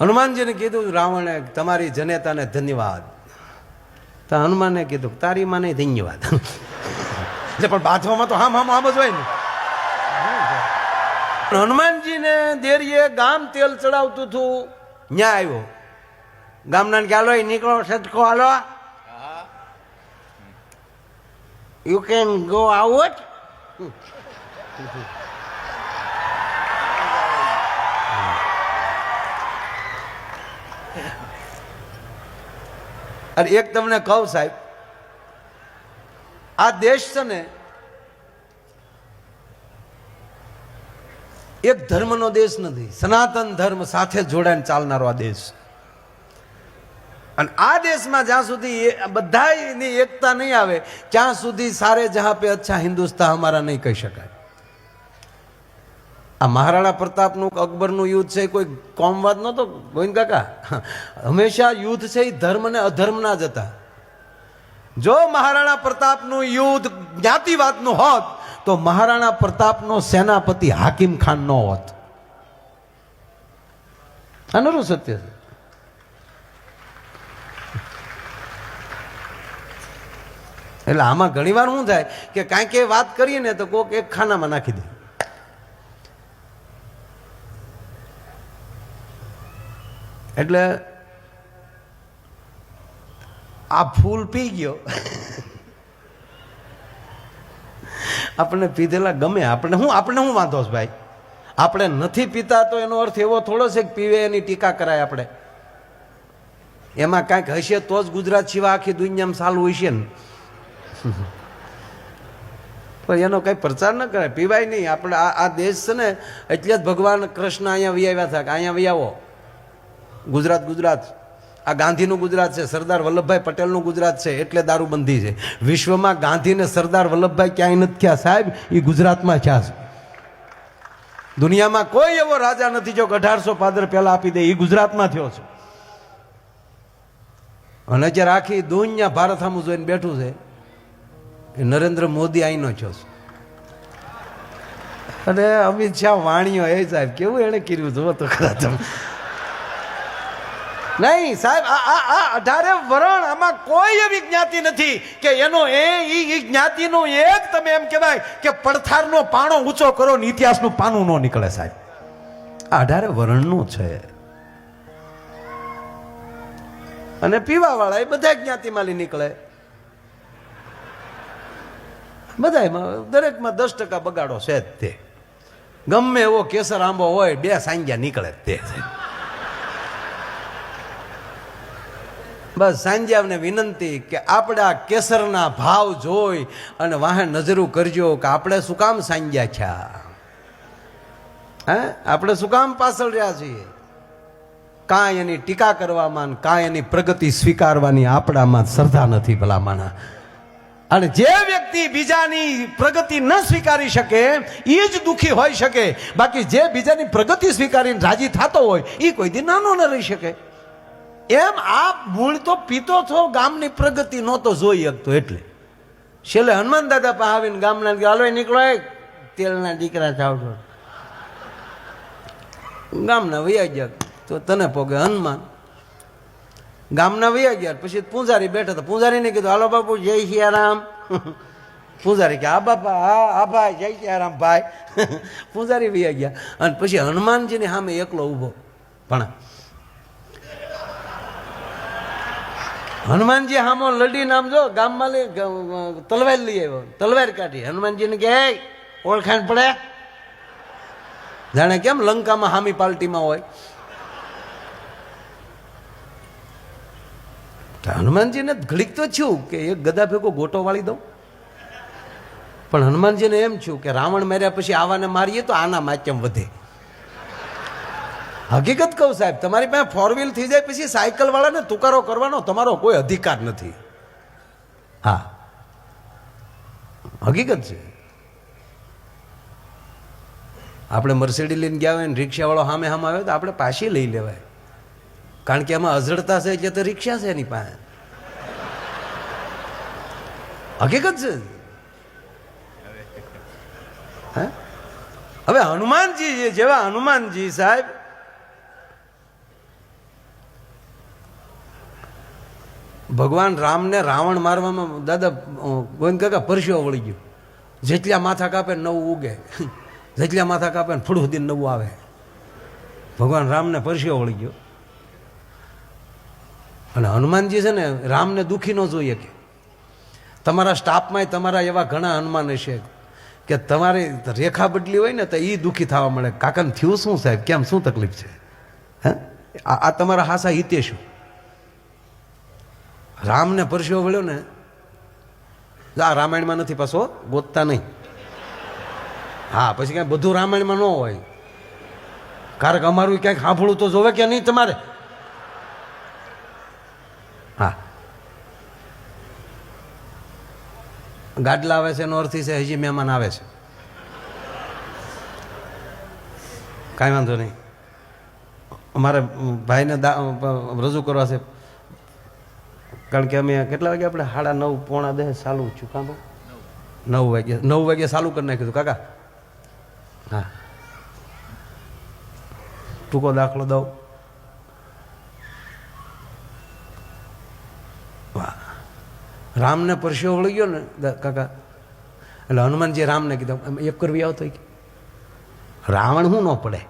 હનુમાનજીને કીધું રાવણે તમારી જનેતાને ધન્યવાદ. તો હનુમાને કીધું તારી માને ધન્યવાદ. એટલે પણ બાથવામાં તો હામ હામ આમ જ હોય ને. હનુમાનજીને દેરીએ ગામ તેલ ચડાવતું હતું. ન્યા આવ્યો. ગામના કે હાલો એ નીકળો સટકો હાલો. યુ કેન ગો આઉટ અને એક તમને કહું સાહેબ, આ દેશ છે ને એક ધર્મનો દેશ નથી, સનાતન ધર્મ સાથે જોડાઈને ચાલનારો આ દેશ અને આ દેશમાં જ્યાં સુધી બધાની એકતા નહીં આવે, ત્યાં સુધી સારે જહાં પે અચ્છા હિન્દુસ્તાન અમારા નહીં કહી શકાય. આ મહારાણા પ્રતાપનું કે અકબરનું યુદ્ધ છે કોઈ કોમવાદ નહોતો? ગોવિંદ કાકા, હંમેશા યુદ્ધ છે એ ધર્મ ને અધર્મના જ હતા. જો મહારાણા પ્રતાપનું યુદ્ધ જ્ઞાતિવાદનું હોત, તો મહારાણા પ્રતાપનો સેનાપતિ હાકિમ ખાન નો હોત. અનરું સત્ય છે. એટલે આમાં ઘણીવાર શું થાય કે કાંઈક એ વાત કરીએ ને તો કોક એક ખાનામાં નાખી દે. એટલે આ ફૂલ પી ગયો. આપણને પીધેલા ગમે આપણે હું આપણે શું વાંધો છે ભાઈ? આપણે નથી પીતા તો એનો અર્થ એવો થોડો છે કે પીવે એની ટીકા કરાય આપણે. એમાં કાંઈક હશે તો જ ગુજરાત સિવાય આખી દુનિયામાં સાલું હશે ને. પણ એનો કંઈ પ્રચાર ન કરાય, પીવાય નહીં. આપણે આ દેશ છે ને, એટલે જ ભગવાન કૃષ્ણ અહીંયા વ્યાવ્યા હતા કે અહીંયા વિયાવો ગુજરાત ગુજરાત. આ ગાંધીનું ગુજરાત છે, સરદાર વલ્લભભાઈ પટેલનું ગુજરાત છે, એટલે દારૂબંધી છે. વિશ્વમાં ગાંધીને સરદાર વલ્લભભાઈ ક્યાંય નથી થયા સાહેબ એ ગુજરાતમાં થયા છે. દુનિયામાં કોઈ એવો રાજા નથી જો અઢારસો પાદર પહેલા આપી દે એ ગુજરાતમાં થયો છે. અને જ્યારે આખી દુનિયા ભારત સામું જોઈને બેઠું છે, એ નરેન્દ્ર મોદી અહીંનો છો. અને અમિત શાહ વાણીઓ, એ સાહેબ, કેવું એને કર્યું? જુઓ તો ખરા તમે. નહીં, સાહેબ, આ આ અઢારે વરણ આમાં કોઈ એવી જ્ઞાતિ નથી કે એનો એ, ઈ જ્ઞાતિનું એક તમે એમ કહેવાય કે પડથારનો પાણો ઊંચો કરો ને ઇતિહાસનું પાનું ન નીકળે, સાહેબ. આ અઢારે વરણનું છે. અને પીવા વાળા એ બધા જ્ઞાતિમાંથી નીકળે. બધાયમાં દરેકમાં દસ ટકા બગાડો છે જ તે. ગમે એવો કેસર આંબો હોય, બે સાંજ્યા નીકળે જ તે બસ સાંજ્યાવને વિનંતી કે આપણા કેસરના ભાવ જોઈ અને વાહે નજરું કરજો કે આપણે શું કામ સાંજ્યા છા? હે? આપણે શું કામ પાછળ રહ્યા છીએ? કાંઈ એની ટીકા કરવામાં કાંઈ એની પ્રગતિ સ્વીકારવાની આપણામાં શ્રદ્ધા નથી ભલામાના અને જે વ્યક્તિ બીજાની પ્રગતિ ન સ્વીકારી શકે એ જ દુઃખી હોઈ શકે. બાકી જે બીજાની પ્રગતિ સ્વીકારીને રાજી થતો હોય એ કોઈ દી નાનો ન રહી શકે. એમ આ મૂળ તો પીતો છો, ગામની પ્રગતિ નહોતો જોઈ શકતો એટલે. છેલ્લે હનુમાન દાદા પાસે આવીને ગામના હાલો નીકળો એ તેલના દીકરા ચાવજો ગામના વૈયા ગયા. તો તને પોગે હનુમાન. ગામના વૈયા ગયા પછી પૂંજારી બેઠા હતા. પૂંજારીને કીધું, હાલો બાપુ, જય સિયારામ. પૂંજારી કે આ બાપા, હા આ ભાઈ, જય સિયારામ ભાઈ. પૂંજારી વૈયા ગયા. અને પછી હનુમાનજીની સામે એકલો ઊભો. ભણા હનુમાનજી હામો લડી નામ જો ગામમાં લઈ તલવાર લઈ આવ્યો. તલવાર કાઢી. હનુમાનજીને કે "એ, ઓળખાણ પડે? જાણે કેમ લંકામાં હામી પાર્ટીમાં હોય. હનુમાનજીને ઘડીક તો છું કે એક ગદા ભેગો ગોટો વાળી દઉં. પણ હનુમાનજીને એમ છું કે રાવણ માર્યા પછી આવાને મારીએ તો આના માચ્યમ વધે. હકીકત કહું સાહેબ, તમારી પાસે ફોર વ્હીલ થઈ જાય પછી સાયકલ વાળાને તુકારો કરવાનો તમારો કોઈ અધિકાર નથી. હા. હકીકત છે. આપણે મર્સિડી લઈને ગયા હોય ને રિક્ષાવાળો સામે સામે આવે તો આપણે પાછી લઈ લેવાય. કારણ કે એમાં અઝડતા છે એટલે તો રિક્ષા છે એની પાસે. હકીકત છે. હે? હવે હનુમાનજી જેવા હનુમાનજી સાહેબ ભગવાન રામને રાવણ મારવામાં દાદા ગોવિંદ કાકા પરસ્યો વળી ગયો. જેટલા માથા કાપે નવું ઉગે. જેટલા માથા કાપે ને ફૂડ સુધી નવું આવે. ભગવાન રામને પરસ્યો વળી ગયો. અને હનુમાનજી છે ને, રામને દુઃખી ન જોઈએ કે તમારા સ્ટાફમાંય તમારા એવા ઘણા હનુમાન હશે કે તમારી રેખા બદલી હોય ને તો એ દુઃખી થવા મળે. કાકાને થયું શું સાહેબ? કેમ? શું તકલીફ છે? હા? આ તમારા હાસા હિતે શું રામને પરસ્યો વળ્યો ને આ રામાયણમાં નથી પાછો, ગોતતા નહીં. હા, પછી કાંઈ બધું રામાયણમાં ન હોય. કારણ કે અમારું ક્યાંક સાંભળવું તો જોવે કે નહીં તમારે? હા. ગાડલા આવે છે એનો અર્થ છે, હજી મહેમાન આવે છે. કાંઈ વાંધો નહીં. અમારે ભાઈને રજૂ કરવા છે. કારણ કે અમે કેટલા વાગે આપણે સાડા નવ પોણા દહે ચાલુ છું, કાં નવ વાગે નવ વાગે ચાલુ કરી નાખ્યું કાકા. હા. ટૂંકો દાખલો દઉં. રામને પરસ્યો વળી ગયો ને કાકા. એટલે હનુમાનજી રામને કીધું એક કરવી આવતો રાવણ શું ન પડે.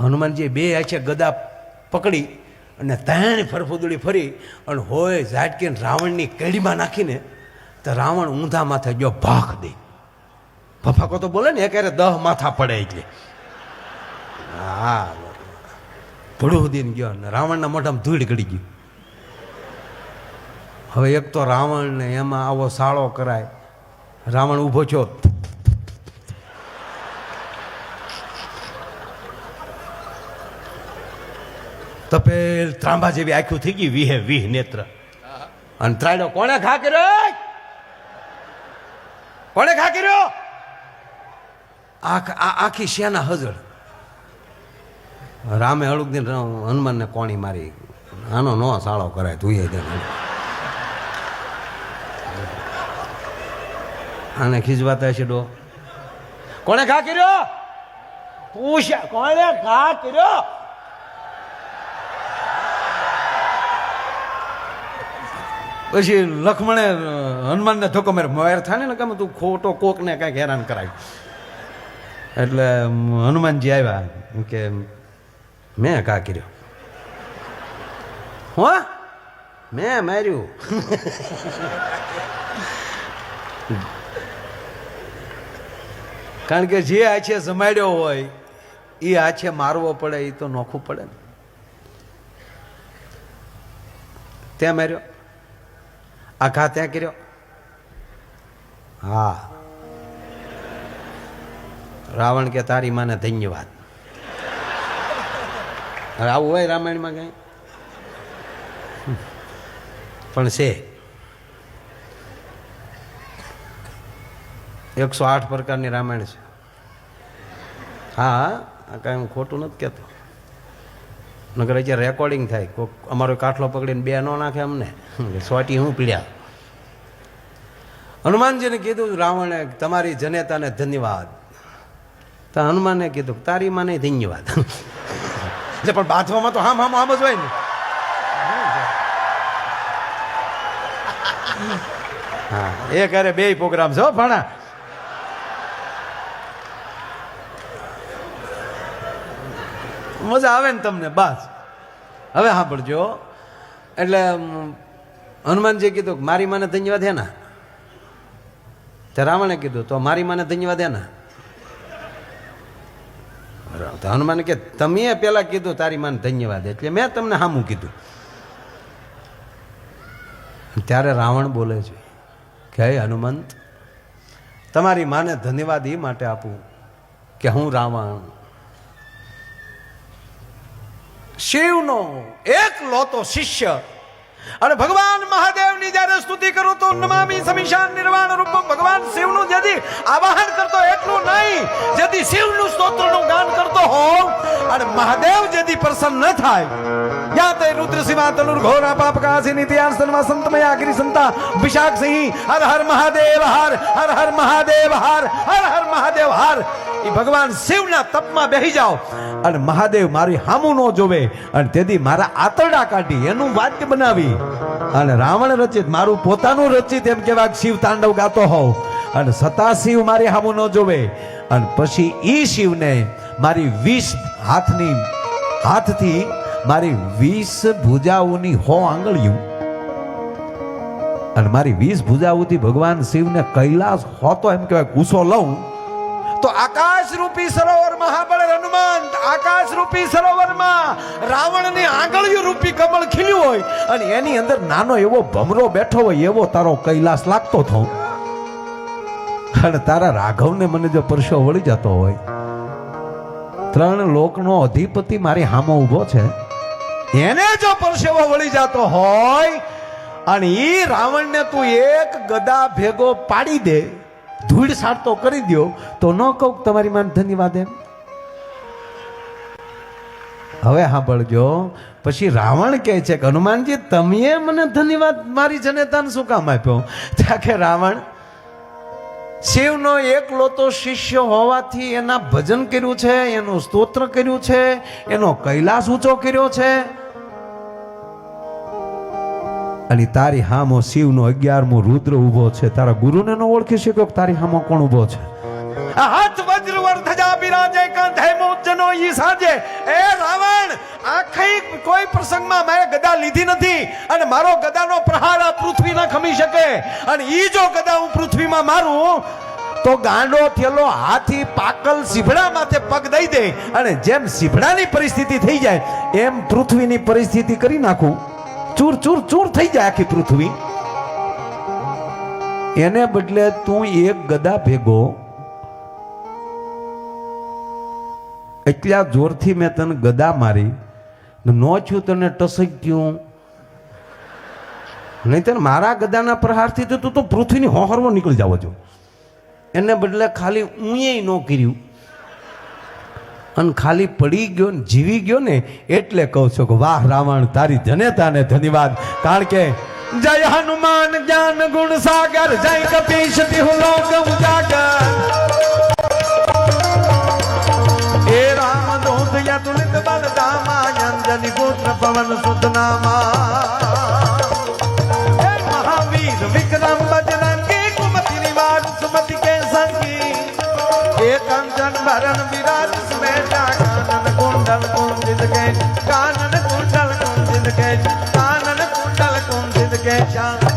હનુમાનજી બે આછે ગદા પકડી અને ત્રણ ફરફુદડી ફરી અને હોય ઝાટકીને રાવણની કેડીમાં નાખીને તો રાવણ ઊંધા માથે ગયો ભાખ દે. ફફાકો તો બોલે ને એ ક્યારે દહ માથા પડે એટલે. હા, ભડું દીને ગયો ને રાવણના મોઢામાં ધૂળ ગળી ગયું. હવે એક તો રાવણને એમાં આવો સાળો કરાય. રાવણ ઊભો છો તપેલ ત્રાંબા જેવી આખું થઈ ગઈ, વિહે, વિહ નેત્ર. અને ત્રાડો કોણે ઘા કર્યો કોણે ઘા કર્યો? આખ શેના હજળ. રામે હળુકદીન હનુમાનને કોણી મારી. આનો નો સાળો કરાય, તું એ આને ખીજવાતા છે ડો. કોણે ઘા કર્યો? પૂછ્યા, કોણે ઘા કર્યો? પછી લખમણે હનુમાનને ધોકો મારે મેર થાય ને કે તું ખોટો કોકને કાંઈક હેરાન કરાય. એટલે હનુમાનજી આવ્યા. કે, મેં કા કર્યો? હો? મેં માર્યું. કારણ કે જે આછે જમાડ્યો હોય એ આછે મારવો પડે એ તો નોખું પડે ને. ત્યાં માર્યો. આખા ત્યાં કર્યો? હા. રાવણ કે તારી માને ધન્યવાદ. હવે આવું હોય રામાયણમાં કઈ? પણ છે. એકસો આઠ પ્રકારની રામાયણ છે. હા. આ કાંઈ હું ખોટું નથી કહેતો. નગર અત્યારે રેકોર્ડિંગ થાય. કોઈક અમારો કાઠલો પકડીને બે નો નાખે અમને. સોટી હું પીડ્યા. હનુમાનજીને કીધું, રાવણે તમારી જનેતાને ધન્યવાદ. તો હનુમાને કીધું, તારી માને ધન્યવાદ. એટલે પણ બાથવામાં તો હામ હામ આમ જ હોય ને. હા, એ અરે બે પ્રોગ્રામ છો ભણા મજા આવે ને તમને, બસ. હવે સાંભળજો. એટલે હનુમાનજી કીધું મારી માને ધન્યવાદ હે ના? તે રાવણે કીધું, તો મારી માને ધન્યવાદ હે ના? બરાબર. તો હનુમાને કે, તમે પેલા કીધું તારી માને ધન્યવાદ, એટલે મેં તમને સામું કીધું. ત્યારે રાવણ બોલે છે કે હનુમંત, તમારી માને ધન્યવાદ એ માટે આપું કે હું રાવણ શિવનો એક લોતો શિષ્ય. અને ભગવાન મહાદેવની જ્યારે સ્તુતિ કરું તો નમામી સમીશાન નિર્વાણ રૂપ ભગવાન શિવનું જેથી આવાહન કરતો એટલું નહીં, જેથી શિવનું સ્તોત્રનું ગાન કરતો હોવ અને મહાદેવ જેથી પ્રસન્ન ન થાય. યા તે રુદ્ર શિવા તનુર ઘોરા પાપ કાસી નિત્યાન સન્મા સંતમય આખરી સંતા વિશાખ સિંહ, હર હર મહાદેવ, હર હર હર મહાદેવ હર હર હર મહાદેવ, હર એ ભગવાન શિવના તપમાં બેહી જાઓ. અને મહાદેવ મારી હામું ન જોવે. અને તેથી મારા આતરડા કાઢી એનું વાક્ય બનાવી. અને રાવણ રચિત, મારું પોતાનું રચિત એમ કહેવાય શિવ તાંડવ ગાતો હોઉં. અને સતા શિવ મારી હામું ન જોવે. અને પછી ઈ શિવને મારી વીસ હાથની, હાથથી મારી વીસ ભુજાઓની હો આંગળીયું. અને મારી વીસ ભુજાઓથી ભગવાન શિવને કૈલાસ હોતો એમ કહેવાય ગુસ્સો લઉં. તો આકાશ રૂપી સરોવર મહાબળ હનુમાન આકાશ રૂપી સરોવરમાં રાવણની આંગળીઓ રૂપી કમળ ખીલ્યું હોય અને એની અંદર નાનો એવો ભમરો બેઠો હોય એવો તારો કૈલાસ લાગતો થો અને તારા રાઘવને મને જો પરસો વળી જતો હોય. ત્રણ લોકનો અધિપતિ મારી હામો ઊભો છે. એને જો પરસેવો વળી જતો હોય અને એ રાવણને તું એક ગદા ભેગો પાડી દે. ધૂળ સાડતો કરી દ્યો, તો ન કહું તમારી માન ધન્યવાદ એમ. હવે સાંભળજો, પછી રાવણ કહે છે કે, હનુમાનજી, તમે મને ધન્યવાદ, મારી જનેતાને શું કામ આપ્યો? ત્યાં કે રાવણ, શિવનો એકલો તો શિષ્ય હોવાથી એના ભજન કર્યું છે, એનું સ્તોત્ર કર્યું છે, એનો કૈલાસ ઊંચો કર્યો છે અને તારી હામો શિવનો અગિયારમો રુદ્ર ઊભો છે. તારા ગુરુને ન ઓળખી શક્યો તારી હામો કોણ ઊભો છે? હાથ વજ્ર વર્ધજા બિરાજે, કંધે મોજનો ઈ સાજે. એ રાવણ, આખી કોઈ પ્રસંગમાં મેં ગદા લીધી નથી અને મારો ગદાનો પ્રહાર આ પૃથ્વી ના ખમી શકે. અને ઈ જો ગદા હું પૃથ્વીમાં મારું, તો ગાંડો થયેલો હાથી પાકલ સીભડા માથે પગ દઈ દે. અને જેમ સીભડાની પરિસ્થિતિ થઈ જાય, એમ પૃથ્વીની પરિસ્થિતિ કરી નાખું. ચૂર ચૂર ચૂર થઈ જાય આખી પૃથ્વી. એને બદલે તું એક ગદા ભેગો. એટલા જોરથી મેં તને ગદા મારી ન થયું તને ટસક ગયું નહીં તને મારા ગદાના પ્રહારથી તો તું તો પૃથ્વીની હોહરવો નીકળી જાવ છો. એને બદલે ખાલી ઊંએ ન કર્યું. અને ખાલી પડી ગયો ને જીવી ગયો ને એટલે કહું છું કે વાહ, રાવણ, તારી જનેતાને ધન્યવાદ. કારણ કે જય હનુમાન જ્ઞાન ગુણ સાગર, જય કપીશ લોક ઉજાગર એ રામ દૂત તુલિત બલ દામા અંજની પુત્ર પવન સુત નામા. મહાવીર, વિક્રમ, બજરંગી, કુમતિ નિવાર સુમતિ કે સંગી એ કંચન ભરણ વિરાજ కుండల కుందిదకే కానన కుండల కుందిదకే కానన కుండల కుందిదకే శాంత